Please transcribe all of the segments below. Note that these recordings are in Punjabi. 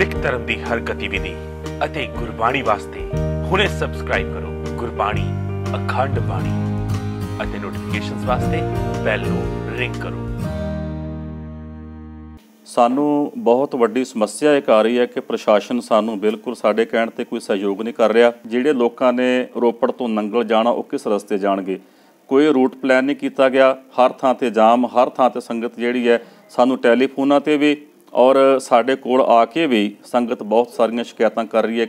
ਸਿੱਖ ਧਰਮ ਦੀ ਹਰ ਗਤੀਵਿਧੀ ਅਤੇ ਗੁਰਬਾਣੀ ਵਾਸਤੇ ਹੁਣੇ ਸਬਸਕ੍ਰਾਈਬ ਕਰੋ ਗੁਰਬਾਣੀ, ਅਖੰਡ ਬਾਣੀ ਅਤੇ ਨੋਟੀਫਿਕੇਸ਼ਨਸ ਵਾਸਤੇ ਬੈਲ ਨੂੰ ਰਿੰਗ ਕਰੋ। ਸਾਨੂੰ ਬਹੁਤ ਵੱਡੀ ਸਮੱਸਿਆ ਇੱਕ ਆ ਰਹੀ ਹੈ ਕਿ ਪ੍ਰਸ਼ਾਸਨ ਸਾਨੂੰ ਬਿਲਕੁਲ ਸਾਡੇ ਕਹਿਣ ਤੇ ਕੋਈ ਸਹਿਯੋਗ ਨਹੀਂ ਕਰ ਰਿਹਾ। ਜਿਹੜੇ ਲੋਕਾਂ ਨੇ ਰੋਪੜ ਤੋਂ ਨੰਗਲ ਜਾਣਾ, ਉਹ ਕਿਸ ਰਸਤੇ ਜਾਣਗੇ? ਕੋਈ ਰੂਟ ਪਲਾਨ ਨਹੀਂ ਕੀਤਾ ਗਿਆ। ਹਰ ਥਾਂ ਤੇ ਜਾਮ, ਹਰ ਥਾਂ ਤੇ ਸੰਗਤ ਜਿਹੜੀ ਹੈ, ਸਾਨੂੰ ਟੈਲੀਫੋਨਾਂ ਤੇ ਵੀ ਔਰ ਸਾਡੇ ਕੋਲ ਆ ਕੇ ਵੀ ਸੰਗਤ ਬਹੁਤ ਸਾਰੀਆਂ ਸ਼ਿਕਾਇਤਾਂ ਕਰ ਰਹੀ ਹੈ।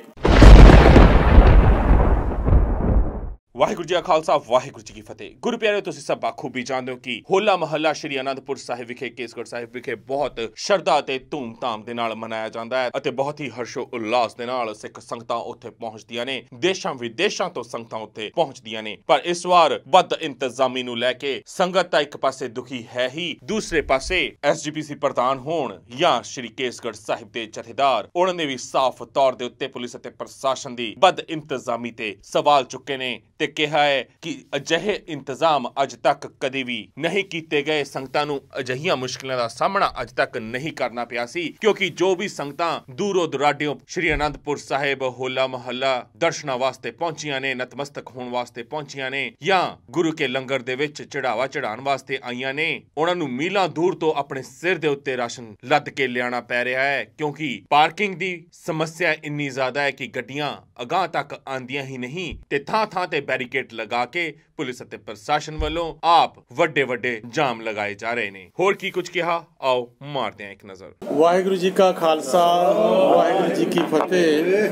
ਵਾਹਿਗੁਰੂ ਜੀ ਕਾ ਖਾਲਸਾ, ਵਾਹਿਗੁਰੂ ਜੀ ਕੀ ਫਤਿਹ। ਗੁਰੂ ਪਿਆਰਿਓ, ਤੁਸੀਂ ਸਭ ਬਾਖੂਬੀ ਜਾਣਦੇ ਹੋ ਕਿ ਹੋਲਾ ਮਹੱਲਾ ਸ਼੍ਰੀ ਅਨੰਦਪੁਰ ਸਾਹਿਬ ਵਿਖੇ, ਕੇਸਗੜ੍ਹ ਸਾਹਿਬ ਵਿਖੇ ਬਹੁਤ ਸ਼ਰਧਾ ਤੇ ਧੂਮ-ਧਾਮ ਦੇ ਨਾਲ ਮਨਾਇਆ ਜਾਂਦਾ ਹੈ ਅਤੇ ਬਹੁਤ ਹੀ ਹਰਸ਼ੋ ਉਲਾਸ ਦੇ ਨਾਲ ਸਿੱਖ ਸੰਗਤਾਂ ਉੱਥੇ ਪਹੁੰਚਦੀਆਂ ਨੇ, ਦੇਸ਼ਾਂ ਵਿਦੇਸ਼ਾਂ ਤੋਂ ਸੰਗਤਾਂ ਉੱਥੇ ਪਹੁੰਚਦੀਆਂ ਨੇ। ਪਰ ਇਸ ਵਾਰ ਵੱਧ ਇੰਤਜ਼ਾਮੀ ਨੂੰ ਲੈ ਕੇ ਸੰਗਤ ਤਾਂ ਇੱਕ ਪਾਸੇ ਦੁਖੀ ਹੈ ਹੀ, ਦੂਸਰੇ ਪਾਸੇ ਐਸਜੀਪੀਸੀ ਪ੍ਰਧਾਨ ਹੋਣ ਜਾਂ ਸ਼੍ਰੀ ਕੇਸਗੜ੍ਹ ਸਾਹਿਬ ਦੇ ਜਥੇਦਾਰ, ਉਹਨਾਂ ਨੇ ਵੀ ਸਾਫ਼ ਤੌਰ ਦੇ ਉੱਤੇ ਪੁਲਿਸ ਅਤੇ ਪ੍ਰਸ਼ਾਸਨ ਦੀ ਵੱਧ ਇੰਤਜ਼ਾਮੀ ਤੇ ਸਵਾਲ ਚੁੱਕੇ ਨੇ। ਤੇ ਕਿਹਾ ਹੈ ਕਿ ਅਜਿਹੇ ਇੰਤਜ਼ਾਮ ਅੱਜ ਤੱਕ ਕਦੇ ਵੀ ਨਹੀਂ ਕੀਤੇ ਗਏ। ਸੰਗਤਾਂ ਨੂੰ ਅਜਿਹੀਆਂ ਮੁਸ਼ਕਲਾਂ ਦਾ ਸਾਹਮਣਾ ਅੱਜ ਤੱਕ ਨਹੀਂ ਕਰਨਾ ਪਿਆ ਸੀ, ਕਿਉਂਕਿ ਜੋ ਵੀ ਸੰਗਤਾਂ ਦੂਰੋਂ ਦੁਰਾਡਿਓਂ ਸ਼੍ਰੀ ਅਨੰਦਪੁਰ ਸਾਹਿਬ, ਹੋਲਾ ਮਹੱਲਾ ਦਰਸ਼ਨਾਂ ਵਾਸਤੇ ਪਹੁੰਚੀਆਂ ਨੇ, ਨਤਮਸਤਕ ਹੋਣ ਵਾਸਤੇ ਪਹੁੰਚੀਆਂ ਨੇ ਜਾਂ ਗੁਰੂ ਕੇ ਲੰਗਰ ਦੇ ਵਿੱਚ ਚੜਾਵਾ ਚੜਾਉਣ ਵਾਸਤੇ ਆਈਆਂ ਨੇ, ਉਹਨਾਂ ਨੂੰ ਮੀਲਾਂ ਦੂਰ ਤੋਂ ਆਪਣੇ ਸਿਰ ਦੇ ਉੱਤੇ ਰਾਸ਼ਨ ਲੱਦ ਕੇ ਲਿਆਣਾ ਪੈ ਰਿਹਾ ਹੈ, ਕਿਉਂਕਿ ਪਾਰਕਿੰਗ ਦੀ ਸਮੱਸਿਆ ਇੰਨੀ ਜ਼ਿਆਦਾ ਹੈ ਕਿ ਗੱਡੀਆਂ ਅਗਾਹ ਤੱਕ ਆਂਦੀਆਂ ਹੀ ਨਹੀਂ ਤੇ ਥਾਂ ਥਾਂ ਤੇ ਬੈਰੀਕੇਡ ਲਗਾ ਕੇ ਪੁਲਿਸ ਅਤੇ ਪ੍ਰਸ਼ਾਸਨ ਵੱਲੋਂ ਆਪ ਵੱਡੇ ਵੱਡੇ ਜਾਮ ਲਗਾਏ ਜਾ ਰਹੇ ਨੇ। ਹੋਰ ਕੀ ਕੁਝ ਕਿਹਾ? ਆਓ ਮਾਰਦੇ ਹਾਂ ਇੱਕ ਨਜ਼ਰ। ਵਾਹਿਗੁਰੂ ਜੀ ਕਾ ਖਾਲਸਾ, ਵਾਹਿਗੁਰੂ ਜੀ ਕੀ ਫਤਿਹ।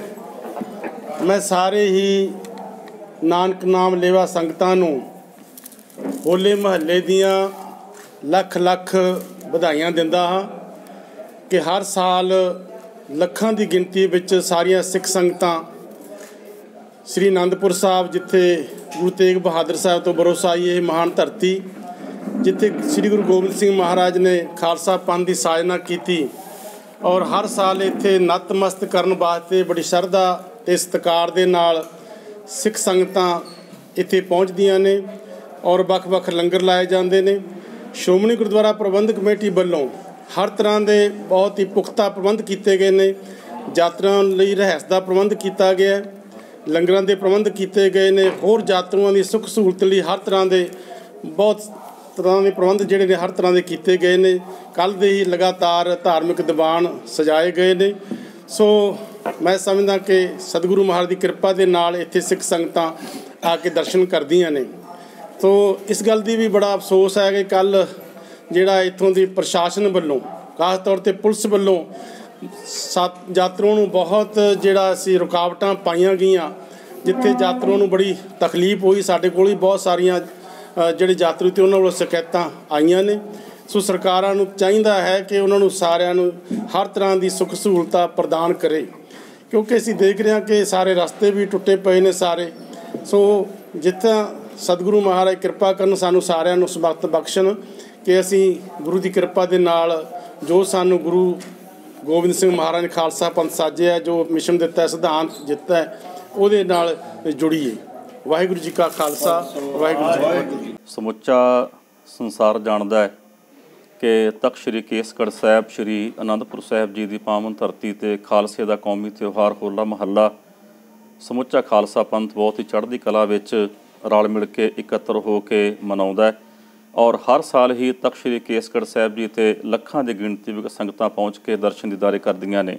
ਮੈਂ ਸਾਰੇ ਹੀ ਨਾਨਕ ਨਾਮ ਲੇਵਾ ਸੰਗਤਾਂ ਨੂੰ ਹੋਲੇ ਮਹੱਲੇ ਦੀਆਂ ਲੱਖ ਲੱਖ ਵਧਾਈਆਂ ਦਿੰਦਾ ਹਾਂ ਕਿ ਹਰ ਸਾਲ ਲੱਖਾਂ ਦੀ ਗਿਣਤੀ ਵਿੱਚ ਸਾਰੀਆਂ ਸਿੱਖ ਸੰਗਤਾਂ ਸ੍ਰੀ ਅਨੰਦਪੁਰ ਸਾਹਿਬ, ਜਿੱਥੇ ਗੁਰੂ ਤੇਗ ਬਹਾਦਰ ਸਾਹਿਬ ਤੋਂ ਬਰੋਸਾਈ ਇਹ ਮਹਾਨ ਧਰਤੀ, ਜਿੱਥੇ ਸ੍ਰੀ ਗੁਰੂ ਗੋਬਿੰਦ ਸਿੰਘ ਮਹਾਰਾਜ ਨੇ ਖਾਲਸਾ ਪੰਥ ਦੀ ਸਾਜਨਾ ਕੀਤੀ ਔਰ ਹਰ ਸਾਲ ਇੱਥੇ ਨਤਮਸਤ ਕਰਨ ਵਾਸਤੇ ਬੜੀ ਸ਼ਰਧਾ ਤੇ ਸਤਿਕਾਰ ਦੇ ਨਾਲ ਸਿੱਖ ਸੰਗਤਾਂ ਇੱਥੇ ਪਹੁੰਚਦੀਆਂ ਨੇ ਔਰ ਵੱਖ-ਵੱਖ ਲੰਗਰ ਲਾਏ ਜਾਂਦੇ ਨੇ। ਸ਼੍ਰੋਮਣੀ ਗੁਰਦੁਆਰਾ ਪ੍ਰਬੰਧਕ ਕਮੇਟੀ ਵੱਲੋਂ ਹਰ ਤਰ੍ਹਾਂ ਦੇ ਬਹੁਤ ਹੀ ਪੁਖਤਾ ਪ੍ਰਬੰਧ ਕੀਤੇ ਗਏ ਨੇ। ਯਾਤਰੀਆਂ ਲਈ ਰਹਿਸ ਦਾ ਪ੍ਰਬੰਧ ਕੀਤਾ ਗਿਆ ਹੈ। ਲੰਗਰਾਂ ਦੇ ਪ੍ਰਬੰਧ ਕੀਤੇ ਗਏ ਨੇ, ਹੋਰ ਯਾਤਰੂਆਂ ਦੀ ਸੁੱਖ ਸਹੂਲਤ ਲਈ ਹਰ ਤਰ੍ਹਾਂ ਦੇ ਬਹੁਤ ਤਰ੍ਹਾਂ ਦੇ ਪ੍ਰਬੰਧ ਜਿਹੜੇ ਨੇ ਹਰ ਤਰ੍ਹਾਂ ਦੇ ਕੀਤੇ ਗਏ ਨੇ। ਕੱਲ ਦੇ ਹੀ ਲਗਾਤਾਰ ਧਾਰਮਿਕ ਦੀਵਾਨ ਸਜਾਏ ਗਏ ਨੇ। ਸੋ ਮੈਂ ਸਮਝਦਾ ਕਿ ਸਤਿਗੁਰੂ ਮਹਾਰਾਜ ਦੀ ਕਿਰਪਾ ਦੇ ਨਾਲ ਇੱਥੇ ਸਿੱਖ ਸੰਗਤਾਂ ਆ ਕੇ ਦਰਸ਼ਨ ਕਰਦੀਆਂ ਨੇ। ਸੋ ਇਸ ਗੱਲ ਦੀ ਵੀ ਬੜਾ ਅਫਸੋਸ ਹੈ ਕਿ ਕੱਲ ਜਿਹੜਾ ਇੱਥੋਂ ਦੀ ਪ੍ਰਸ਼ਾਸਨ ਵੱਲੋਂ, ਖਾਸ ਤੌਰ ਤੇ ਪੁਲਿਸ ਵੱਲੋਂ ਸਤ ਯਾਤਰੂਆਂ ਨੂੰ ਬਹੁਤ ਜਿਹੜਾ ਸੀ ਰੁਕਾਵਟਾਂ ਪਾਈਆਂ ਗਈਆਂ, ਜਿੱਥੇ ਯਾਤਰੂਆਂ ਨੂੰ ਬੜੀ ਤਕਲੀਫ ਹੋਈ। ਸਾਡੇ ਕੋਲ ਹੀ ਬਹੁਤ ਸਾਰੀਆਂ ਜਿਹੜੇ ਯਾਤਰੀ ਤੇ ਉਹਨਾਂ ਵੱਲੋਂ ਸ਼ਿਕਾਇਤਾਂ ਆਈਆਂ ਨੇ। ਸੋ ਸਰਕਾਰਾਂ ਨੂੰ ਚਾਹੀਦਾ ਹੈ ਕਿ ਉਹਨਾਂ ਨੂੰ ਸਾਰਿਆਂ ਨੂੰ ਹਰ ਤਰ੍ਹਾਂ ਦੀ ਸੁੱਖ ਸਹੂਲਤਾਂ ਪ੍ਰਦਾਨ ਕਰੇ। ਕਿਉਂਕਿ ਅਸੀਂ ਦੇਖ ਰਹੇ ਹਾਂ ਕਿ ਸਾਰੇ ਰਸਤੇ ਵੀ ਟੁੱਟੇ ਪਏ ਨੇ ਸਾਰੇ। ਸੋ ਜਿੱਥੇ ਸਤਿਗੁਰੂ ਮਹਾਰਾਜ ਕਿਰਪਾ ਕਰਨ, ਸਾਨੂੰ ਸਾਰਿਆਂ ਨੂੰ ਸਮਰਥ ਬਖਸ਼ਣ ਕਿ ਅਸੀਂ ਗੁਰੂ ਦੀ ਕਿਰਪਾ ਦੇ ਨਾਲ ਜੋ ਸਾਨੂੰ ਗੁਰੂ ਗੋਬਿੰਦ ਸਿੰਘ ਮਹਾਰਾਜ ਨੇ ਖਾਲਸਾ ਪੰਥ ਸਾਜਿਆ ਜੋ ਮਿਸ਼ਨ ਦਿੱਤਾ ਸਿਧਾਂਤ ਦਿੱਤਾ ਉਹਦੇ ਨਾਲ ਜੁੜੀਏ ਵਾਹਿਗੁਰੂ ਜੀ ਕਾ ਖਾਲਸਾ, ਵਾਹਿਗੁਰੂ ਜੀ ਕੀ ਫਤਿਹ। ਸਮੁੱਚਾ ਸੰਸਾਰ ਜਾਣਦਾ ਹੈ ਕਿ ਤਖਤ ਸ੍ਰੀ ਕੇਸਗੜ੍ਹ ਸਾਹਿਬ, ਸ੍ਰੀ ਅਨੰਦਪੁਰ ਸਾਹਿਬ ਜੀ ਦੀ ਪਾਵਨ ਧਰਤੀ ਤੇ ਖਾਲਸੇ ਦਾ ਕੌਮੀ ਤਿਉਹਾਰ, ਹੋਲਾ ਮਹੱਲਾ, ਸਮੁੱਚਾ ਖਾਲਸਾ ਪੰਥ ਬਹੁਤ ਹੀ ਚੜ੍ਹਦੀ ਕਲਾ ਵਿੱਚ ਰਲ ਮਿਲ ਕੇ ਇਕੱਤਰ ਹੋ ਕੇ ਮਨਾਉਂਦਾ ਹੈ। ਔਰ ਹਰ ਸਾਲ ਹੀ ਤਖਤ ਸ੍ਰੀ ਕੇਸਗੜ੍ਹ ਸਾਹਿਬ ਜੀ ਤੇ ਲੱਖਾਂ ਦੀ ਗਿਣਤੀ ਵਿੱਚ ਸੰਗਤਾਂ ਪਹੁੰਚ ਕੇ ਦਰਸ਼ਨ ਦੀਦਾਰੇ ਕਰਦੀਆਂ ਨੇ।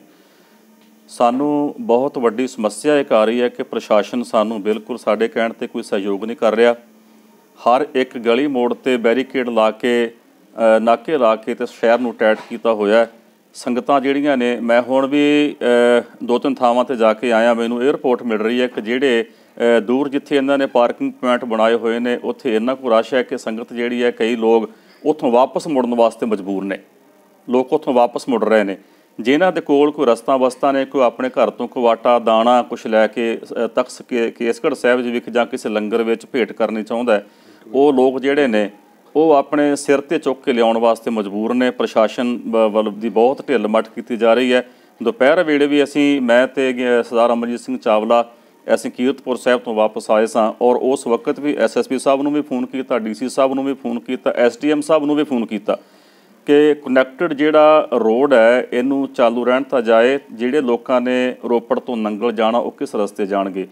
ਸਾਨੂੰ ਬਹੁਤ ਵੱਡੀ ਸਮੱਸਿਆ ਇੱਕ ਆ ਰਹੀ ਹੈ ਕਿ ਪ੍ਰਸ਼ਾਸਨ ਸਾਨੂੰ ਬਿਲਕੁਲ ਸਾਡੇ ਕਹਿਣ ਤੇ ਕੋਈ ਸਹਿਯੋਗ ਨਹੀਂ ਕਰ ਰਿਹਾ। ਹਰ ਇੱਕ ਗਲੀ ਮੋੜ ਤੇ ਬੈਰੀਕੇਡ ਲਾ ਕੇ ਨਾਕੇ ਲਾ ਕੇ ਤੇ ਸ਼ਹਿਰ ਨੂੰ ਟੈਟ ਕੀਤਾ ਹੋਇਆ ਸੰਗਤਾਂ ਜਿਹੜੀਆਂ ਨੇ, ਮੈਂ ਹੁਣ ਵੀ ਦੋ ਤਿੰਨ ਥਾਵਾਂ ਤੇ ਜਾ ਕੇ ਆਇਆ, ਮੈਨੂੰ ਇਹ ਮਿਲ ਰਹੀ ਹੈ ਕਿ ਜਿਹੜੇ ਦੂਰ ਜਿੱਥੇ ਇਹਨਾਂ ਨੇ ਪਾਰਕਿੰਗ ਪੁਆਇੰਟ ਬਣਾਏ ਹੋਏ ਨੇ ਉੱਥੇ ਇੰਨਾ ਕੁ ਰਸ਼ ਹੈ ਕਿ ਸੰਗਤ ਜਿਹੜੀ ਹੈ ਕਈ ਲੋਕ ਉੱਥੋਂ ਵਾਪਸ ਮੁੜਨ ਵਾਸਤੇ ਮਜਬੂਰ ਨੇ। ਲੋਕ ਉੱਥੋਂ ਵਾਪਸ ਮੁੜ ਰਹੇ ਨੇ। ਜਿਨ੍ਹਾਂ ਦੇ ਕੋਲ ਕੋਈ ਰਸਤਾ ਵਸਤਾ ਨੇ ਕੋਈ ਆਪਣੇ ਘਰ ਤੋਂ ਕੋਈ ਆਟਾ ਦਾਣਾ ਕੁਝ ਲੈ ਕੇ ਅ, ਤਖਤ ਕੇ ਕੇਸਗੜ੍ਹ ਸਾਹਿਬ ਜੀ ਵਿਖ ਜਾਂ ਕਿਸੇ ਲੰਗਰ ਵਿੱਚ ਭੇਟ ਕਰਨੀ ਚਾਹੁੰਦਾ ਉਹ ਲੋਕ ਜਿਹੜੇ ਨੇ ਉਹ ਆਪਣੇ ਸਿਰ ਤੇ ਚੁੱਕ ਕੇ ਲਿਆਉਣ ਵਾਸਤੇ ਮਜਬੂਰ ਨੇ। ਪ੍ਰਸ਼ਾਸਨ ਵ- ਵੱਲ ਦੀ ਬਹੁਤ ਢਿੱਲ ਮੱਠ ਕੀਤੀ ਜਾ ਰਹੀ ਹੈ। ਦੁਪਹਿਰ ਵੇਲੇ ਵੀ ਅਸੀਂ ਮੈਂ ਤੇ ਸਰਦਾਰ ਅਮਰਜੀਤ ਸਿੰਘ ਚਾਵਲਾ ਅਸੀਂ ਕੀਰਤਪੁਰ ਸਾਹਿਬ ਤੋਂ ਵਾਪਸ ਆਏ ਸਾਂ ਔਰ ਉਸ ਵਕਤ ਵੀ ਐਸਐਸਪੀ ਸਾਹਿਬ ਨੂੰ ਵੀ ਫੋਨ ਕੀਤਾ, ਡੀਸੀ ਸਾਹਿਬ ਨੂੰ ਵੀ ਫੋਨ ਕੀਤਾ, ਐਸਡੀਐਮ ਸਾਹਿਬ ਨੂੰ ਵੀ ਫੋਨ ਕੀਤਾ ਕਿ ਕਨੈਕਟਡ ਜਿਹੜਾ ਰੋਡ ਹੈ, ਇਹਨੂੰ ਚਾਲੂ ਰਹਿਣ ਤਾਂ ਜਾਏ, ਜਿਹੜੇ ਲੋਕਾਂ ਨੇ ਰੋਪੜ ਤੋਂ ਨੰਗਲ ਜਾਣਾ, ਉਹ ਕਿਸ ਰਸਤੇ ਜਾਣਗੇ?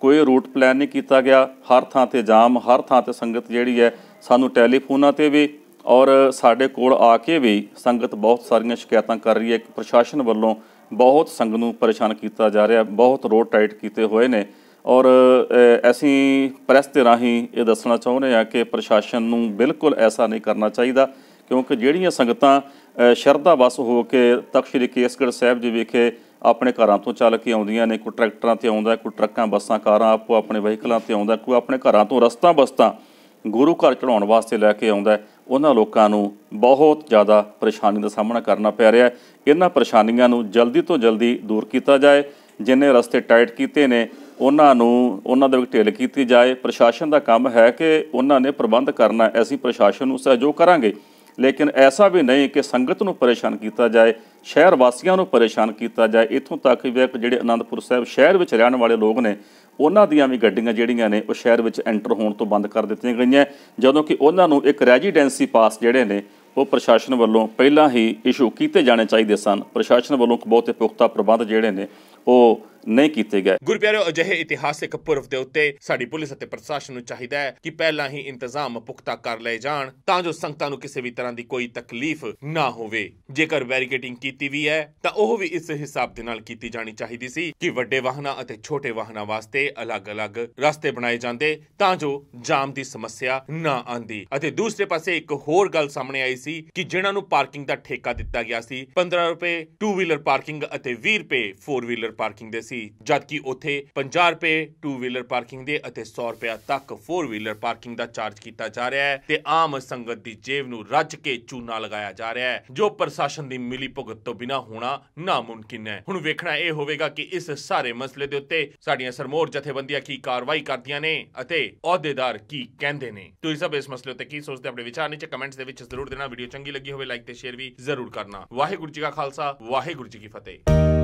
ਕੋਈ ਰੂਟ ਪਲਾਨ ਨਹੀਂ ਕੀਤਾ ਗਿਆ, ਹਰ ਥਾਂ ਤੇ ਜਾਮ, ਹਰ ਥਾਂ ਤੇ ਸੰਗਤ ਜਿਹੜੀ ਹੈ, ਸਾਨੂੰ ਟੈਲੀਫੋਨਾਂ ਤੇ ਵੀ ਔਰ ਸਾਡੇ ਕੋਲ ਆ ਕੇ ਵੀ ਸੰਗਤ ਬਹੁਤ ਸਾਰੀਆਂ ਸ਼ਿਕਾਇਤਾਂ ਕਰ ਰਹੀ ਹੈ ਕਿ ਪ੍ਰਸ਼ਾਸਨ ਵੱਲੋਂ ਬਹੁਤ ਸੰਗ ਨੂੰ ਪਰੇਸ਼ਾਨ ਕੀਤਾ ਜਾ ਰਿਹਾ, ਬਹੁਤ ਰੋਡ ਟਾਈਟ ਕੀਤੇ ਹੋਏ ਨੇ। ਔਰ ਅਸੀਂ ਪ੍ਰੈਸ ਦੇ ਰਾਹੀਂ ਇਹ ਦੱਸਣਾ ਚਾਹੁੰਦੇ ਹਾਂ ਕਿ ਪ੍ਰਸ਼ਾਸਨ ਨੂੰ ਬਿਲਕੁਲ ਐਸਾ ਨਹੀਂ ਕਰਨਾ ਚਾਹੀਦਾ, ਕਿਉਂਕਿ ਜਿਹੜੀਆਂ ਸੰਗਤਾਂ ਸ਼ਰਧਾ ਵਸ ਹੋ ਕੇ ਤਖਤ ਸ੍ਰੀ ਕੇਸਗੜ੍ਹ ਸਾਹਿਬ ਜੀ ਵਿਖੇ ਆਪਣੇ ਘਰਾਂ ਤੋਂ ਚੱਲ ਕੇ ਆਉਂਦੀਆਂ ਨੇ, ਕੋਈ ਟਰੈਕਟਰਾਂ ਤੇ ਆਉਂਦਾ, ਕੋਈ ਟਰੱਕਾਂ, ਬੱਸਾਂ, ਕਾਰਾਂ ਆਪੋ ਆਪਣੇ ਵਹੀਕਲਾਂ ਤੇ ਆਉਂਦਾ, ਕੋਈ ਆਪਣੇ ਘਰਾਂ ਤੋਂ ਰਸਤਾ ਬਸਤਾਂ ਗੁਰੂ ਘਰ ਚੜਾਉਣ ਵਾਸਤੇ ਲੈ ਕੇ ਆਉਂਦਾ ਉਹਨਾਂ ਲੋਕਾਂ ਨੂੰ ਬਹੁਤ ਜ਼ਿਆਦਾ ਪਰੇਸ਼ਾਨੀ ਦਾ ਸਾਹਮਣਾ ਕਰਨਾ ਪੈ ਰਿਹਾ ਹੈ। ਇਹਨਾਂ ਪਰੇਸ਼ਾਨੀਆਂ ਨੂੰ ਜਲਦੀ ਤੋਂ ਜਲਦੀ ਦੂਰ ਕੀਤਾ ਜਾਏ। ਜਿੰਨੇ ਰਸਤੇ ਟਾਈਟ ਕੀਤੇ ਨੇ, ਉਹਨਾਂ ਨੂੰ, ਉਹਨਾਂ ਦੇ ਵਿੱਚ ਢਿੱਲ ਕੀਤੀ ਜਾਏ। ਪ੍ਰਸ਼ਾਸਨ ਦਾ ਕੰਮ ਹੈ ਕਿ ਉਹਨਾਂ ਨੇ ਪ੍ਰਬੰਧ ਕਰਨਾ ਹੈ। ਅਸੀਂ ਪ੍ਰਸ਼ਾਸਨ ਨੂੰ ਸਹਿਯੋਗ ਕਰਾਂਗੇ। ਲੇਕਿਨ ਐਸਾ ਵੀ ਨਹੀਂ ਕਿ ਸੰਗਤ ਨੂੰ ਪਰੇਸ਼ਾਨ ਕੀਤਾ ਜਾਏ, ਸ਼ਹਿਰ ਵਾਸੀਆਂ ਨੂੰ ਪਰੇਸ਼ਾਨ ਕੀਤਾ ਜਾਏ। ਇੱਥੋਂ ਤੱਕ ਵੀ ਜਿਹੜੇ ਅਨੰਦਪੁਰ ਸਾਹਿਬ ਸ਼ਹਿਰ ਵਿੱਚ ਰਹਿਣ ਵਾਲੇ ਲੋਕ ਨੇ ਉਹਨਾਂ ਦੀਆਂ ਵੀ ਗੱਡੀਆਂ ਜਿਹੜੀਆਂ ਨੇ ਉਹ ਸ਼ਹਿਰ ਵਿੱਚ ਐਂਟਰ ਹੋਣ ਤੋਂ ਬੰਦ ਕਰ ਦਿੱਤੀਆਂ ਗਈਆਂ। ਜਦੋਂ ਕਿ ਉਹਨਾਂ ਨੂੰ ਇੱਕ ਰੈਜ਼ੀਡੈਂਸੀ ਪਾਸ ਜਿਹੜੇ ਨੇ, ਉਹ ਪ੍ਰਸ਼ਾਸਨ ਵੱਲੋਂ ਪਹਿਲਾਂ ਹੀ ਇਸ਼ੂ ਕੀਤੇ ਜਾਣੇ ਚਾਹੀਦੇ ਸਨ। ਪ੍ਰਸ਼ਾਸਨ ਵੱਲੋਂ ਬਹੁਤੇ ਪੁਖਤਾ ਪ੍ਰਬੰਧ ਜਿਹੜੇ ਨੇ, ਉਹ ਨਹੀਂ ਕੀਤੇ ਗਏ। ਗੁਰਪਿਆਰਿਓ ਅਜਿਹੇ ਇਤਿਹਾਸਿਕ ਪੁਰਬ ਦੇ ਉੱਤੇ ਸਾਡੀ ਪੁਲਿਸ ਅਤੇ ਪ੍ਰਸ਼ਾਸਨ ਨੂੰ ਚਾਹੀਦਾ ਹੈ ਕਿ ਪਹਿਲਾਂ ਹੀ ਇੰਤਜ਼ਾਮ ਪੁਖਤਾ ਕਰ ਲਏ ਜਾਣ, ਤਾਂ ਜੋ ਸੰਗਤਾਂ ਨੂੰ ਕਿਸੇ ਵੀ ਤਰ੍ਹਾਂ ਦੀ ਕੋਈ ਤਕਲੀਫ ਨਾ ਹੋਵੇ। ਜੇਕਰ ਬੈਰੀਕੇਡਿੰਗ ਕੀਤੀ ਵੀ ਹੈ, ਤਾਂ ਉਹ ਵੀ ਇਸ ਹਿਸਾਬ ਦੇ ਨਾਲ ਕੀਤੀ ਜਾਣੀ ਚਾਹੀਦੀ ਸੀ ਕਿ ਵੱਡੇ ਵਾਹਨਾਂ ਅਤੇ ਛੋਟੇ ਵਾਹਨਾਂ ਵਾਸਤੇ ਅਲੱਗ-ਅਲੱਗ ਰਸਤੇ ਬਣਾਏ ਜਾਂਦੇ, ਤਾਂ ਜੋ ਜਾਮ ਦੀ ਸਮੱਸਿਆ ਨਾ ਆਂਦੀ। ਅਤੇ ਦੂਸਰੇ ਪਾਸੇ ਇੱਕ ਹੋਰ ਗੱਲ ਸਾਹਮਣੇ ਆਈ ਸੀ ਕਿ ਜਿਨ੍ਹਾਂ ਨੂੰ ਪਾਰਕਿੰਗ ਦਾ ਠੇਕਾ ਦਿੱਤਾ ਗਿਆ ਸੀ 15 ਰੁਪਏ 2 ਵੀਲਰ ਪਾਰਕਿੰਗ ਅਤੇ 20 ਰੁਪਏ 4 ਵੀਲਰ ਪਾਰਕਿੰਗ ਦੇ ਸੀ। ਜਦਕਿ ਉੱਥੇ 50 ਰੁਪਏ 2 ਵੀਲਰ ਪਾਰਕਿੰਗ ਦੇ ਅਤੇ 100 ਰੁਪਏ ਤੱਕ 4 ਵੀਲਰ ਪਾਰਕਿੰਗ ਦਾ ਚਾਰਜ ਕੀਤਾ ਜਾ ਰਿਹਾ ਹੈ ਤੇ ਆਮ ਸੰਗਤ ਦੀ ਜੇਬ ਨੂੰ ਰੱਜ ਕੇ ਚੂਨਾ ਲਗਾਇਆ ਜਾ ਰਿਹਾ ਹੈ, ਜੋ ਪ੍ਰਸ਼ਾਸਨ ਦੀ ਮਿਲੀ ਭੁਗਤ ਤੋਂ ਬਿਨਾ ਹੋਣਾ ਨਾਮੁਮਕਿਨ ਹੈ। ਹੁਣ ਵੇਖਣਾ ਇਹ ਹੋਵੇਗਾ ਕਿ ਇਸ ਸਾਰੇ ਮਸਲੇ ਦੇ ਉੱਤੇ ਸਾਡੀਆਂ ਸਰਮੋਰ ਜਥੇਬੰਦੀਆਂ ਕੀ ਕਾਰਵਾਈ ਕਰਦੀਆਂ ਨੇ ਅਤੇ ਅਹੁਦੇਦਾਰ ਕੀ ਕਹਿੰਦੇ ਨੇ। ਤੁਸੀਂ ਸਭ ਇਸ ਮਸਲੇ ਉੱਤੇ ਕੀ ਸੋਚਦੇ ਆਪਣੇ ਵਿਚਾਰ ਨੀਚੇ ਕਮੈਂਟਸ ਦੇ ਵਿੱਚ ਜ਼ਰੂਰ ਦੇਣਾ। ਵੀਡੀਓ ਚੰਗੀ ਲੱਗੀ ਹੋਵੇ ਲਾਈਕ ਤੇ ਸ਼ੇਅਰ ਵੀ ਜ਼ਰੂਰ ਕਰਨਾ। ਵਾਹਿਗੁਰੂ ਜੀ ਕਾ ਖਾਲਸਾ, ਵਾਹਿਗੁਰੂ ਜੀ ਕੀ ਫਤਿਹ।